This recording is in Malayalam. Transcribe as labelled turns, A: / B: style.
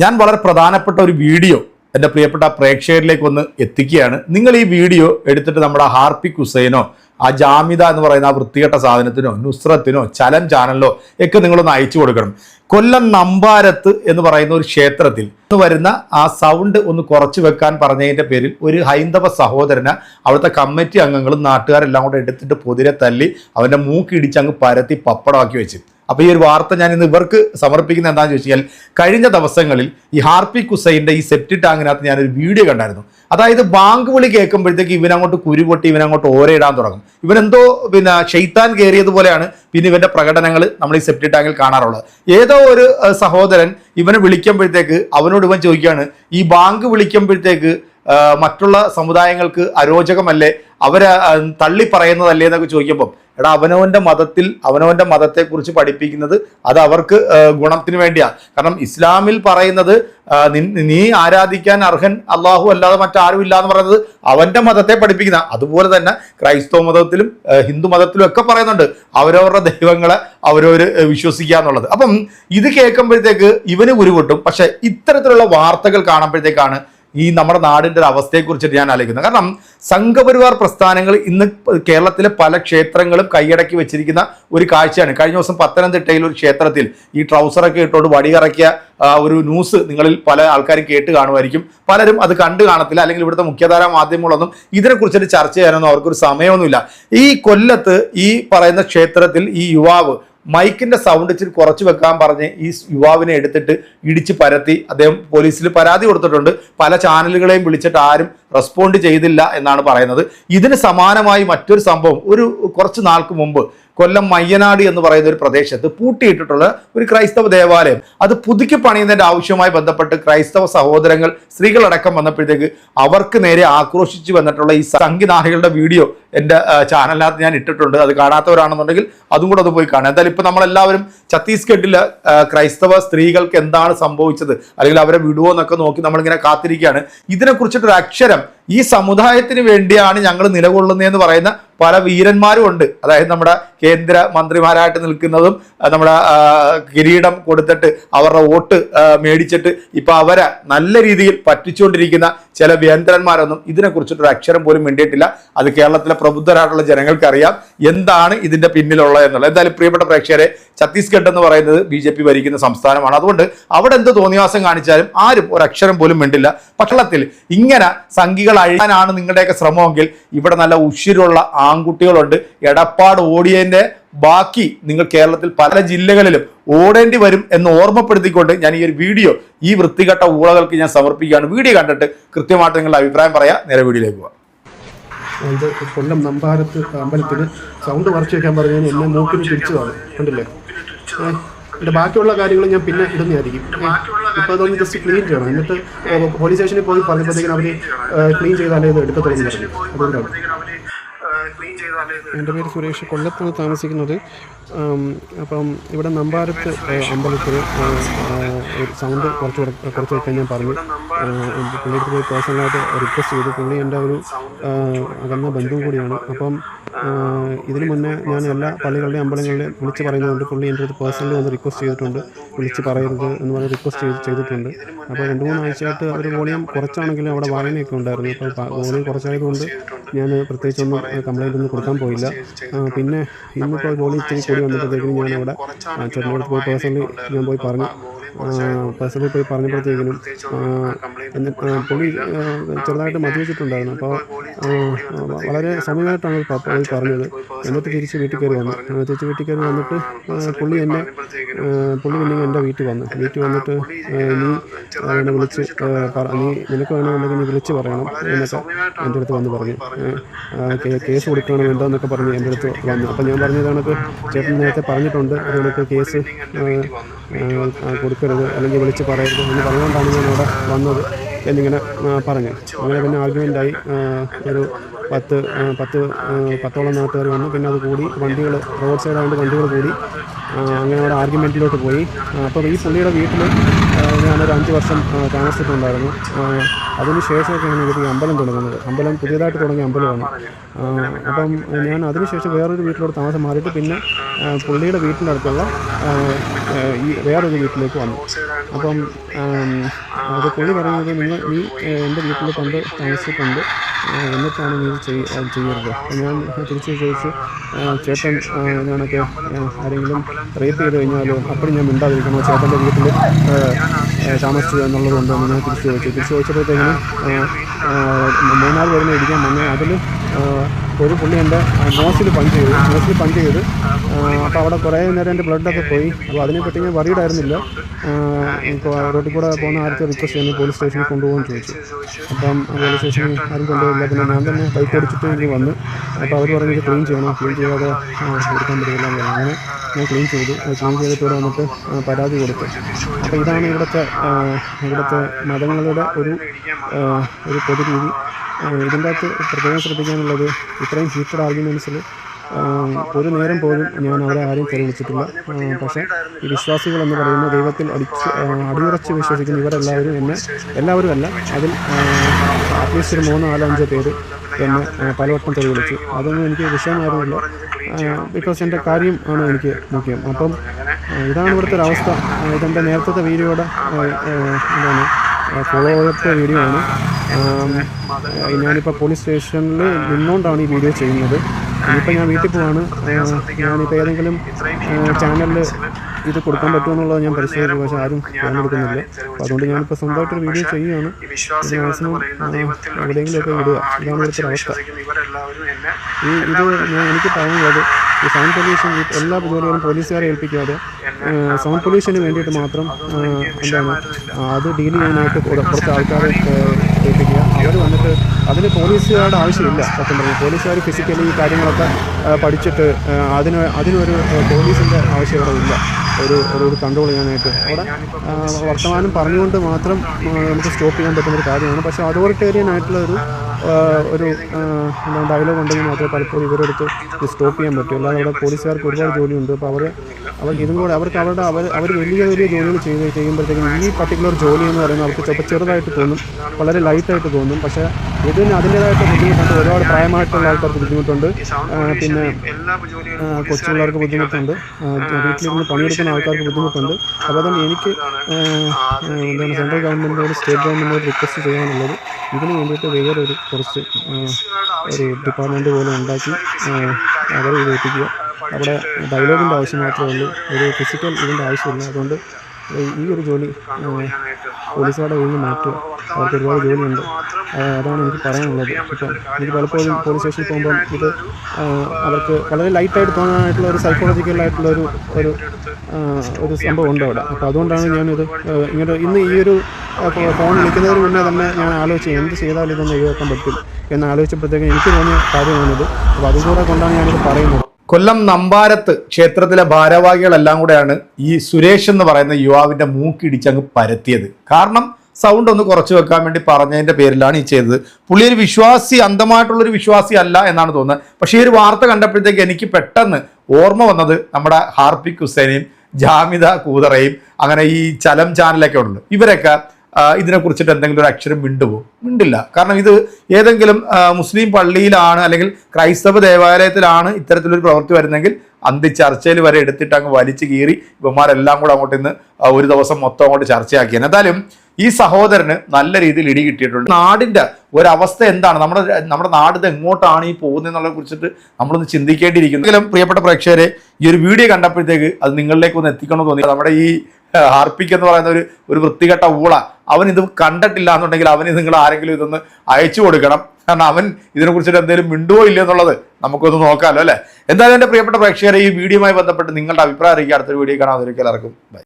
A: ഞാൻ വളരെ പ്രധാനപ്പെട്ട ഒരു വീഡിയോ എന്റെ പ്രിയപ്പെട്ട പ്രേക്ഷകരിലേക്ക് ഒന്ന് എത്തിക്കുകയാണ്. നിങ്ങൾ ഈ വീഡിയോ എടുത്തിട്ട് നമ്മുടെ ഹാർപ്പിക് ഹുസൈനോ ആ ജാമിത എന്ന് പറയുന്ന ആ വൃത്തികെട്ട സാധനത്തിനോ നുസ്രത്തിനോ ചലം ചാനലിലോ ഒക്കെ നിങ്ങളൊന്ന് അയച്ചു കൊടുക്കണം. കൊല്ലം നമ്പാരത്ത് എന്ന് പറയുന്ന ഒരു ക്ഷേത്രത്തിൽ വരുന്ന ആ സൗണ്ട് ഒന്ന് കുറച്ചു വെക്കാൻ പറഞ്ഞതിന്റെ പേരിൽ ഒരു ഹൈന്ദവ സഹോദരനെ അവിടുത്തെ കമ്മിറ്റി അംഗങ്ങളും നാട്ടുകാരെല്ലാം കൂടെ എടുത്തിട്ട് പൊതിരെ തല്ലി അവന്റെ മൂക്കിടിച്ച് അങ്ങ് പരത്തി പപ്പടമാക്കി വെച്ച്. അപ്പോൾ ഈ ഒരു വാർത്ത ഞാൻ ഇന്ന് ഇവർക്ക് സമർപ്പിക്കുന്ന എന്താണെന്ന് ചോദിച്ചു കഴിഞ്ഞാൽ കഴിഞ്ഞ ദിവസങ്ങളിൽ ഈ ഹാർപ്പി കുസൈന്റെ ഈ സെപ്റ്റി ടാങ്കിനകത്ത് ഞാനൊരു വീഡിയോ കണ്ടായിരുന്നു. അതായത് ബാങ്ക് വിളി കേൾക്കുമ്പോഴത്തേക്ക് ഇവനങ്ങോട്ട് കുരുപൊട്ടി ഇവനങ്ങോട്ട് ഓരയിടാൻ തുടങ്ങും. ഇവനെന്തോ പിന്നെ ഷെയ്ത്താൻ കയറിയതുപോലെയാണ് പിന്നെ ഇവന്റെ പ്രകടനങ്ങൾ നമ്മൾ ഈ സെപ്റ്റി ടാങ്കിൽ കാണാറുള്ളത്. ഏതോ ഒരു സഹോദരൻ ഇവനെ വിളിക്കുമ്പോഴത്തേക്ക് അവനോട് ഇവൻ ചോദിക്കുകയാണ് ഈ ബാങ്ക് വിളിക്കുമ്പോഴത്തേക്ക് മറ്റുള്ള സമുദായങ്ങൾക്ക് അരോചകമല്ലേ? അവർ തള്ളി പറയുന്നതല്ലേ എന്നൊക്കെ ചോദിക്കുമ്പോൾ എടാ അവനവന്റെ മതത്തിൽ അവനവന്റെ മതത്തെക്കുറിച്ച് പഠിപ്പിക്കുന്നത് അത് അവർക്ക് ഗുണത്തിന് വേണ്ടിയാണ് കാരണം ഇസ്ലാമിൽ പറയുന്നത് നീ ആരാധിക്കാൻ അർഹൻ അള്ളാഹു അല്ലാതെ മറ്റാരും ഇല്ല എന്ന് പറയുന്നത് അവന്റെ മതത്തെ പഠിപ്പിക്കുന്ന. അതുപോലെ തന്നെ ക്രൈസ്തവ മതത്തിലും ഹിന്ദു മതത്തിലും ഒക്കെ പറയുന്നുണ്ട് അവരവരുടെ ദൈവങ്ങളെ അവരവർ വിശ്വസിക്കുക എന്നുള്ളത്. അപ്പം ഇത് കേൾക്കുമ്പോഴത്തേക്ക് ഇവന് ഉരുവിട്ടും പക്ഷേ ഇത്തരത്തിലുള്ള വാർത്തകൾ കാണുമ്പോഴത്തേക്കാണ് ഈ നമ്മുടെ നാടിന്റെ ഒരു അവസ്ഥയെക്കുറിച്ചിട്ട് ഞാൻ ആലോചിക്കുന്നത് കാരണം സംഘപരിവാർ പ്രസ്ഥാനങ്ങൾ ഇന്ന് കേരളത്തിലെ പല ക്ഷേത്രങ്ങളും കൈയടക്കി വെച്ചിരിക്കുന്ന ഒരു കാഴ്ചയാണ്. കഴിഞ്ഞ ദിവസം പത്തനംതിട്ടയിൽ ഒരു ക്ഷേത്രത്തിൽ ഈ ട്രൗസറൊക്കെ ഇട്ടുകൊണ്ട് വടികറക്കിയ ഒരു ന്യൂസ് നിങ്ങളിൽ പല ആൾക്കാരും കേട്ട് കാണുമായിരിക്കും. പലരും അത് കണ്ടു കാണത്തില്ല അല്ലെങ്കിൽ ഇവിടുത്തെ മുഖ്യധാര മാധ്യമങ്ങളൊന്നും ഇതിനെക്കുറിച്ചിട്ട് ചർച്ച ചെയ്യാനൊന്നും അവർക്കൊരു സമയമൊന്നുമില്ല. ഈ കൊല്ലത്ത് ഈ പറയുന്ന ക്ഷേത്രത്തിൽ ഈ യുവാവ് മൈക്കിന്റെ സൗണ്ട് ഇച്ചിരി കുറച്ച് വെക്കാൻ പറഞ്ഞ് ഈ യുവാവിനെ എടുത്തിട്ട് ഇടിച്ച് പരത്തി. അദ്ദേഹം പോലീസിൽ പരാതി കൊടുത്തിട്ടുണ്ട്. പല ചാനലുകളെയും വിളിച്ചിട്ട് ആരും റെസ്പോണ്ട് ചെയ്തില്ല എന്നാണ് പറയുന്നത്. ഇതിന് സമാനമായി മറ്റൊരു സംഭവം ഒരു കുറച്ച് നാൾക്ക് മുമ്പ് കൊല്ലം മയ്യനാട് എന്ന് പറയുന്ന ഒരു പ്രദേശത്ത് പൂട്ടിയിട്ടിട്ടുള്ള ഒരു ക്രൈസ്തവ ദേവാലയം. അത് പുതുക്കി പണിയുന്നതിന്റെ ആവശ്യവുമായി ബന്ധപ്പെട്ട് ക്രൈസ്തവ സഹോദരങ്ങൾ സ്ത്രീകളടക്കം വന്നപ്പോഴത്തേക്ക് അവർക്ക് നേരെ ആക്രോശിച്ചു വന്നിട്ടുള്ള ഈ സംഘിനാഹികളുടെ വീഡിയോ എന്റെ ചാനലിനകത്ത് ഞാൻ ഇട്ടിട്ടുണ്ട്. അത് കാണാത്തവരാണെന്നുണ്ടെങ്കിൽ അതും കൂടെ അത് പോയി കാണാം എന്തായാലും ഇപ്പോൾ നമ്മളെല്ലാവരും ഛത്തീസ്ഗഡിലെ ക്രൈസ്തവ സ്ത്രീകൾക്ക് എന്താണ് സംഭവിച്ചത്? അല്ലെങ്കിൽ അവരെ വിടുവോ എന്നൊക്കെ നോക്കി നമ്മളിങ്ങനെ കാത്തിരിക്കുകയാണ്. ഇതിനെക്കുറിച്ചിട്ടൊരു അക്ഷരം ഈ സമുദായത്തിന് വേണ്ടിയാണ് ഞങ്ങൾ നിലകൊള്ളുന്നതെന്ന് പറയുന്ന പല വീരന്മാരും ഉണ്ട്. അതായത് നമ്മുടെ കേന്ദ്ര മന്ത്രിമാരായിട്ട് നിൽക്കുന്നതും നമ്മുടെ കിരീടം കൊടുത്തിട്ട് അവരുടെ വോട്ട് മേടിച്ചിട്ട് ഇപ്പൊ അവരെ നല്ല രീതിയിൽ പറ്റിച്ചുകൊണ്ടിരിക്കുന്ന ചില വേന്ദ്രന്മാരൊന്നും ഇതിനെക്കുറിച്ചിട്ടൊരു അക്ഷരം പോലും വേണ്ടിയിട്ടില്ല അത് കേരളത്തിലെ പ്രബുദ്ധരായിട്ടുള്ള ജനങ്ങൾക്കറിയാം എന്താണ് ഇതിന്റെ പിന്നിലുള്ളത് എന്നുള്ളത്. എന്തായാലും പ്രിയപ്പെട്ട പ്രേക്ഷകരെ ഛത്തീസ്ഗഡ് എന്ന് പറയുന്നത് ബി ജെ പി ഭരിക്കുന്ന സംസ്ഥാനമാണ്. അതുകൊണ്ട് അവിടെ എന്ത് തോന്നിവാസം കാണിച്ചാലും ആരും ഒരു അക്ഷരം പോലും വേണ്ടില്ല പക്ഷളത്തിൽ ഇങ്ങനെ സംഘികൾ അഴിയാനാണ് നിങ്ങളുടെയൊക്കെ ശ്രമമെങ്കിൽ ഇവിടെ നല്ല ഉഷിരുള്ള ആൺകുട്ടികളുണ്ട്. എടപ്പാട് ഓടിയതിന്റെ ബാക്കി നിങ്ങൾ കേരളത്തിൽ പല ജില്ലകളിലും ഓടേണ്ടി വരും എന്ന് ഓർമ്മപ്പെടുത്തിക്കൊണ്ട് ഞാൻ ഈ ഒരു വീഡിയോ ഈ വൃത്തികെട്ട ഊളകൾക്ക് ഞാൻ സമർപ്പിക്കുകയാണ്. വീഡിയോ കണ്ടിട്ട് കൃത്യമായിട്ട് നിങ്ങളുടെ അഭിപ്രായം പറയാ. നേരെ വീഡിയോയിലേക്ക് പോവാം.
B: ഇത് കൊല്ലം നമ്പാരത്ത് അമ്പലത്തിൽ സൗണ്ട് മറച്ചു വെക്കാൻ പറഞ്ഞാൽ എന്നെ മൂക്കിന് കാണും കണ്ടില്ലേ? എന്റെ ബാക്കിയുള്ള കാര്യങ്ങൾ ഞാൻ പിന്നെ ഇടുന്നതായിരിക്കും. ഇപ്പോൾ അതൊന്ന് ജസ്റ്റ് ക്ലീൻ ചെയ്യണം. എന്നിട്ട് പോലീസ് സ്റ്റേഷനിൽ പോയി പറഞ്ഞപ്പോഴത്തേക്കും അവർ ക്ലീൻ ചെയ്താലേ ഇത് എടുക്കത്തുള്ളൂ അതുകൊണ്ടാണ്. എന്റെ പേര് സുരേഷ് കൊല്ലത്താണ് താമസിക്കുന്നത് അപ്പം ഇവിടെ നമ്പാരത്ത് അമ്പലത്തിൽ സൗണ്ട് കുറച്ച് കുറച്ച് വയ്ക്കാൻ ഞാൻ പറഞ്ഞു. പുള്ളിയുടെ പോയി പേഴ്സണലായിട്ട് റിക്വസ്റ്റ് ചെയ്തു. പുള്ളി എന്റെ ഒരു അകന്ന ബന്ധു കൂടിയാണ്. അപ്പം ഇതിനു മുന്നേ ഞാൻ എല്ലാ പള്ളികളുടെയും അമ്പലങ്ങളുടെയും വിളിച്ച് പറയുന്നതുകൊണ്ട് പുള്ളി എന്റെ അടുത്ത് പേഴ്സണലി വന്ന് റിക്വസ്റ്റ് ചെയ്തിട്ടുണ്ട്. വിളിച്ച് പറയരുത് എന്ന് പറഞ്ഞ് റിക്വസ്റ്റ് ചെയ്ത് ചെയ്തിട്ടുണ്ട്. അപ്പോൾ രണ്ട് മൂന്ന് ആഴ്ചയായിട്ട് അവർ വോളിയം കുറച്ചാണെങ്കിലും അവിടെ വായനയൊക്കെ ഉണ്ടായിരുന്നു. അപ്പോൾ വോളിയം കുറച്ചായതുകൊണ്ട് ഞാൻ പ്രത്യേകിച്ചൊന്നും കംപ്ലൈന്റ് ഒന്നും കൊടുക്കാൻ പോയില്ല. പിന്നെ ഇന്നിപ്പോൾ വോളിയം ഇച്ചിരി വന്നപ്പോഴത്തേക്കും ഞാൻ അവിടെ പോയി പേഴ്സണലി ഞാൻ പോയി പറഞ്ഞു. പേഴ്സണലി പോയി പറഞ്ഞപ്പോഴത്തേക്കിനും പുളി പുള്ളി ചെറുതായിട്ട് മദ്യപിച്ചിട്ടുണ്ടായിരുന്നു അപ്പോൾ വളരെ സമയമായിട്ടാണ് പോയി പറഞ്ഞത്. എന്നിട്ട് തിരിച്ച് വീട്ടിൽ കയറി വന്നു. തിരിച്ച് വീട്ടിൽ കയറി വന്നിട്ട് പുള്ളി എന്നെ പുള്ളി പിന്നെ എന്റെ വീട്ടിൽ വന്നു. വീട്ടിൽ വന്നിട്ട് നീ എന്നെ വിളിച്ച് പറ- നീ നിനക്ക് വേണമെന്നുണ്ടെങ്കിൽ നീ വിളിച്ച് പറയണം എന്നൊക്കെ എന്റെ അടുത്ത് വന്ന് പറഞ്ഞു. കേസ് കൊടുക്കണം എന്താന്നൊക്കെ പറഞ്ഞ് എന്റെ അടുത്ത് വന്നു. അപ്പം ഞാൻ പറഞ്ഞത് കണക്ക് ചേട്ടൻ നേരത്തെ പറഞ്ഞിട്ടുണ്ട്. അത് കണക്ക് കേസ് ആ, കൊടുക്കരുത് അല്ലെങ്കിൽ വിളിച്ച് പറയരുത് എന്ന് പറഞ്ഞുകൊണ്ടാണ് ഞാൻ അവിടെ വന്നത് എന്നിങ്ങനെ പറഞ്ഞു അങ്ങനെ പിന്നെ ആർഗ്യുമെന്റായി ഒരു പത്ത് പത്ത് പത്തോളം നാട്ടുകാർ വന്നു. പിന്നെ അത് കൂടി വണ്ടികൾ റോഡ് സൈഡായതുകൊണ്ട് വണ്ടികൾ കൂടി അങ്ങനെ അവിടെ ആർഗ്യുമെന്റിലോട്ട് പോയി. അപ്പോൾ ഈ പുള്ളിയുടെ വീട്ടിൽ ഞാനൊരു അഞ്ച് വർഷം താമസിച്ചിട്ടുണ്ടായിരുന്നു. അതിനുശേഷമൊക്കെയാണ് എനിക്ക് അമ്പലം തുടങ്ങുന്നത്. അമ്പലം പുതിയതായിട്ട് തുടങ്ങിയ അമ്പലമാണ്. അപ്പം ഞാൻ അതിനുശേഷം വേറൊരു വീട്ടിലോട്ട് താമസം മാറിയിട്ട് പിന്നെ പുള്ളിയുടെ വീട്ടിന്റെ അടുത്തുള്ള ഈ വേറൊരു വീട്ടിലേക്ക് വന്നു. അപ്പം അത് പുള്ളി പറയുന്നത് നിങ്ങൾ ഈ എന്റെ വീട്ടിൽ പണ്ട് താമസിച്ചിട്ടുണ്ട്. എന്നിട്ടാണ് നീ ചെയ്യരുത്. ഞാൻ തിരിച്ച് ചോദിച്ചു ചേട്ടൻ ഞാനൊക്കെ ആരെങ്കിലും റേപ്പ് ചെയ്ത് കഴിഞ്ഞാലോ അപ്പോഴും ഞാൻ മിണ്ടാതിരിക്കണോ. ചേട്ടന്റെ വീട്ടിൽ താമസിച്ചത് എന്നുള്ളത് കൊണ്ടാണ് ഞാൻ തിരിച്ച് ചോദിച്ചു തിരിച്ച് ചോദിച്ചപ്പോഴത്തേക്കിനും മൂന്നാൽ വരുന്ന ഇടിക്കാൻ വന്നു. അതിൽ ഒരു പുള്ളി എന്റെ നോസിൽ പഞ്ച് ചെയ്തു. നോസിൽ പഞ്ച് ചെയ്ത്. അപ്പോൾ അവിടെ കുറേ നേരം എന്റെ ബ്ലഡൊക്കെ പോയി. അപ്പോൾ അതിനെപ്പറ്റി ഞാൻ വറിയിടായിരുന്നില്ല റോട്ടിൽ കൂടെ പോകുന്ന ആർക്കും റിക്വസ്റ്റ് ചെയ്യുന്നു പോലീസ് സ്റ്റേഷനിൽ കൊണ്ടുപോകാൻ ചോദിച്ചു. അപ്പം പോലീസ് സ്റ്റേഷനിൽ ആരും കൊണ്ടുപോയില്ല. പിന്നെ ഞാൻ തന്നെ ബൈക്ക് ഓടിച്ചിട്ട് എനിക്ക് വന്നു. അപ്പോൾ അവർ പറഞ്ഞു ഇത് ക്ലീൻ ചെയ്യണം? ക്ലീൻ ചെയ്യാതെ എടുക്കാൻ പറ്റില്ല അങ്ങനെ ഞാൻ ക്ലീൻ ചെയ്തു. ക്ലീൻ ചെയ്തിട്ട് വന്നിട്ട് പരാതി കൊടുത്തു. അപ്പോൾ ഇതാണ് ഇവിടുത്തെ ഇവിടുത്തെ മതങ്ങളുടെ ഒരു ഒരു പൊതുരീതി രീതി. ഇതിന്റെ അകത്ത് പ്രത്യേകം ശ്രദ്ധിക്കാനുള്ളത് ഇത്രയും ഹീറ്റഡ് ആർഗ്യുമെൻസിൽ ഒരു നേരം പോലും ഞാൻ അവരെ ആരെയും തെറി വിളിച്ചിട്ടില്ല പക്ഷേ ഈ വിശ്വാസികൾ എന്ന് പറയുന്ന ദൈവത്തിൽ അടിച്ച് അടിയുറച്ച് വിശ്വസിക്കുന്ന ഇവരെല്ലാവരും എന്നെ എല്ലാവരും അല്ല അതിൽ അറ്റ്ലീസ്റ്റ് ഒരു മൂന്നോ നാലോ അഞ്ചോ പേര് എന്നെ പലവട്ടം തെളിവിളിച്ചു അതൊന്നും എനിക്ക് വിഷയമായിരുന്നില്ല. ബിക്കോസ് എന്റെ കാര്യം ആണ് എനിക്ക് മുഖ്യം. അപ്പം ഇതാണ് ഇവിടുത്തെ ഒരു അവസ്ഥ ഇതെന്റെ നേരത്തെ വീഡിയോയുടെ എന്താണ് ഫോളോ അപ്പ് വീഡിയോ ആണ്. ഞാനിപ്പോൾ പോലീസ് സ്റ്റേഷനിൽ നിന്നുകൊണ്ടാണ് ഈ വീഡിയോ ചെയ്യുന്നത്. ഇനിയിപ്പോൾ ഞാൻ വീട്ടിൽ പോവാണ്. ഞാനിപ്പോൾ ഏതെങ്കിലും ചാനലിൽ ഇത് കൊടുക്കാൻ പറ്റുമെന്നുള്ളത് ഞാൻ പരിശോധിച്ചു. പക്ഷെ ആരും ഞാൻ എടുക്കുന്നില്ല അപ്പോൾ അതുകൊണ്ട് ഞാനിപ്പോൾ സ്വന്തമായിട്ടൊരു വീഡിയോ ചെയ്യുകയാണ്. മാക്സിമം എവിടെയെങ്കിലുമൊക്കെ വിടുക. ഇതാണ് ഇവിടുത്തെ ഒരു അവസ്ഥ. ഈ ഇത് ഞാൻ എനിക്ക് പറയാനുള്ളത് ഈ സൗണ്ട് പൊല്യൂഷൻ എല്ലാ ജോലികളും പോലീസുകാരെ ഏൽപ്പിക്കാതെ സൗണ്ട് പൊല്യൂഷന് വേണ്ടിയിട്ട് മാത്രം എന്താണ് അത് ഡീൽ ചെയ്യാനായിട്ട് കുറച്ച് ആൾക്കാരെ ഏൽപ്പിക്കുക. അവർ വന്നിട്ട് അതിന് പോലീസുകാരുടെ ആവശ്യമില്ല സത്യം പറഞ്ഞു പോലീസുകാർ ഫിസിക്കലി ഈ കാര്യങ്ങളൊക്കെ പഠിച്ചിട്ട് അതിന് അതിനൊരു പോലീസിന്റെ ആവശ്യം ഇല്ല. ഒരു ഒരു കൺട്രോൾ ചെയ്യാനായിട്ട്. അവിടെ വർത്തമാനം പറഞ്ഞുകൊണ്ട് മാത്രം നമുക്ക് സ്റ്റോപ്പ് ചെയ്യാൻ പറ്റുന്ന ഒരു കാര്യമാണ്. പക്ഷേ അതോറിറ്റേറിയൻ ആയിട്ടുള്ള ഒരു ഒരു എന്താ ഡയലോഗ് ഉണ്ടെങ്കിൽ മാത്രമേ പലപ്പോഴും ഇവരെടുത്ത് സ്റ്റോപ്പ് ചെയ്യാൻ പറ്റൂ. അല്ലാതെ അവിടെ പോലീസുകാർക്ക് ഒരുപാട് ജോലിയുണ്ട്. അപ്പോൾ അവർ അവർ ഇതും കൂടെ അവർക്ക് അവരുടെ അവർ അവർ വലിയ വലിയ ജോലികൾ ചെയ്ത് ചെയ്യുമ്പോഴത്തേക്കും ഈ പർട്ടിക്കുലർ ജോലി എന്ന് പറയുന്നത് അവർക്ക് ചിലപ്പോൾ ചെറുതായിട്ട് തോന്നും. വളരെ ലൈറ്റായിട്ട് തോന്നും. പക്ഷേ ഇതിന് അതിന്റേതായിട്ട് ബുദ്ധിമുട്ടുണ്ട്. ഒരുപാട് പ്രായമായിട്ടുള്ള ആൾക്കാർക്ക് ബുദ്ധിമുട്ടുണ്ട്. പിന്നെ കൊച്ചുള്ളവർക്ക് ബുദ്ധിമുട്ടുണ്ട്. വീട്ടിലിരുന്ന് പണിയെടുക്കുന്ന ആൾക്കാർക്ക് ബുദ്ധിമുട്ടുണ്ട്. അപ്പോൾ അതുകൊണ്ട് എനിക്ക് എന്താണ് സെൻട്രൽ ഗവൺമെന്റിനോട് സ്റ്റേറ്റ് ഗവൺമെന്റിനോട് റിക്വസ്റ്റ് ചെയ്യാനുള്ളത് ഇതിന് വേണ്ടിയിട്ട് വേറൊരു കുറച്ച് ഒരു ഡിപ്പാർട്ട്മെന്റ് പോലെ ഉണ്ടാക്കി അവരെ ഇത് എത്തിക്കുക അവിടെ ഡയലോഗിന്റെ ആവശ്യം മാത്രമേ ഉള്ളൂ. ഒരു ഫിസിക്കൽ ഇതിന്റെ ആവശ്യമില്ല. അതുകൊണ്ട് ഈ ഒരു ജോലി പോലീസുകാരുടെ കയ്യിൽ നിന്ന് മാറ്റുക. അവർക്ക് ഒരുപാട് ജോലിയുണ്ട്. അതാണ് എനിക്ക് പറയാനുള്ളത്. ഇപ്പം എനിക്ക് പലപ്പോഴും പോലീസ് സ്റ്റേഷനിൽ പോകുമ്പം ഇത് അവർക്ക് വളരെ ലൈറ്റായിട്ട് തോന്നാനായിട്ടുള്ള ഒരു സൈക്കോളജിക്കലായിട്ടുള്ള ഒരു ഒരു ഒരു സംഭവം ഉണ്ട് അവിടെ. അപ്പോൾ അതുകൊണ്ടാണ് ഞാനിത് ഇങ്ങനെ ഇന്ന് ഈ ഒരു ഫോൺ വിളിക്കുന്നതിന് മുന്നേ തന്നെ ഞാൻ ആലോചിച്ച് എന്ത് ചെയ്താൽ ഇതൊന്ന് ഒഴിവാക്കാൻ പറ്റും. എന്ന് ആലോചിച്ചപ്പോഴത്തേക്കും എനിക്ക് തോന്നിയ കാര്യമാണിത്. അപ്പോൾ അതുകൂടെ കൊണ്ടാണ് ഞാനിത് പറയുന്നത്.
A: കൊല്ലം നമ്പാരത്ത് ക്ഷേത്രത്തിലെ ഭാരവാഹികളെല്ലാം കൂടെയാണ് ഈ സുരേഷ് എന്ന് പറയുന്ന യുവാവിന്റെ മൂക്കിടിച്ച് അങ്ങ് പരത്തിയത്. കാരണം സൗണ്ട് ഒന്ന് കുറച്ച് വെക്കാൻ വേണ്ടി പറഞ്ഞതിന്റെ പേരിലാണ് ഈ ചെയ്തത്. പുള്ളി ഒരു വിശ്വാസി അന്ധമായിട്ടുള്ളൊരു വിശ്വാസി അല്ല എന്നാണ് തോന്നുന്നത്. പക്ഷേ ഈ ഒരു വാർത്ത കണ്ടപ്പോഴത്തേക്ക് എനിക്ക് പെട്ടെന്ന് ഓർമ്മ വന്നത് നമ്മുടെ ഹാർപ്പിക് ഹുസൈനെയും ജാമിദ കൂതറയും അങ്ങനെ ഈ ചലം ചാനലൊക്കെ ഉണ്ട് ഇവരൊക്കെ ഇതിനെക്കുറിച്ചിട്ട് എന്തെങ്കിലും ഒരു അക്ഷരം മിണ്ടുവോ? മിണ്ടില്ല. കാരണം ഇത് ഏതെങ്കിലും മുസ്ലിം പള്ളിയിലാണ് അല്ലെങ്കിൽ ക്രൈസ്തവ ദേവാലയത്തിലാണ് ഇത്തരത്തിലൊരു പ്രവൃത്തി വരുന്നെങ്കിൽ അന്തി ചർച്ചയിൽ വരെ എടുത്തിട്ട് അങ്ങ് വലിച്ചു കീറി ഇവന്മാരെല്ലാം കൂടെ അങ്ങോട്ട് ഇന്ന് ഒരു ദിവസം മൊത്തം അങ്ങോട്ട് ചർച്ചയാക്കിയാണ്. എന്തായാലും ഈ സഹോദരന് നല്ല രീതിയിൽ ഇടി കിട്ടിയിട്ടുണ്ട്. നാടിന്റെ ഒരവസ്ഥ എന്താണ്? നമ്മുടെ നമ്മുടെ നാട് ഇത് എങ്ങോട്ടാണ് ഈ പോകുന്നതെന്നുള്ളതിനെ കുറിച്ചിട്ട് നമ്മളൊന്ന് ചിന്തിക്കേണ്ടിയിരിക്കുന്നു. എങ്കിലും പ്രിയപ്പെട്ട പ്രേക്ഷകരെ ഈ ഒരു വീഡിയോ കണ്ടപ്പോഴത്തേക്ക് അത് നിങ്ങളിലേക്ക് ഒന്ന് എത്തിക്കണമെന്ന് തോന്നി. നമ്മുടെ ഈ ഹാർപ്പിക് എന്ന് പറയുന്ന ഒരു ഒരു വൃത്തികെട്ട ഊള അവൻ ഇത് കണ്ടിട്ടില്ല എന്നുണ്ടെങ്കിൽ അവന് നിങ്ങൾ ആരെങ്കിലും ഇതൊന്ന് അയച്ചു കൊടുക്കണം. കാരണം അവൻ ഇതിനെ കുറിച്ചിട്ട് എന്തെങ്കിലും മിണ്ടുവോ ഇല്ല എന്നുള്ളത് നമുക്കൊന്ന് നോക്കാമല്ലോ അല്ലേ? എന്തായാലും എന്റെ പ്രിയപ്പെട്ട പ്രേക്ഷകരെ ഈ വീഡിയോയുമായി ബന്ധപ്പെട്ട് നിങ്ങളുടെ അഭിപ്രായം അറിയിക്കുക. അടുത്തൊരു വീഡിയോ കാണാൻ എല്ലാവർക്കും. ബൈ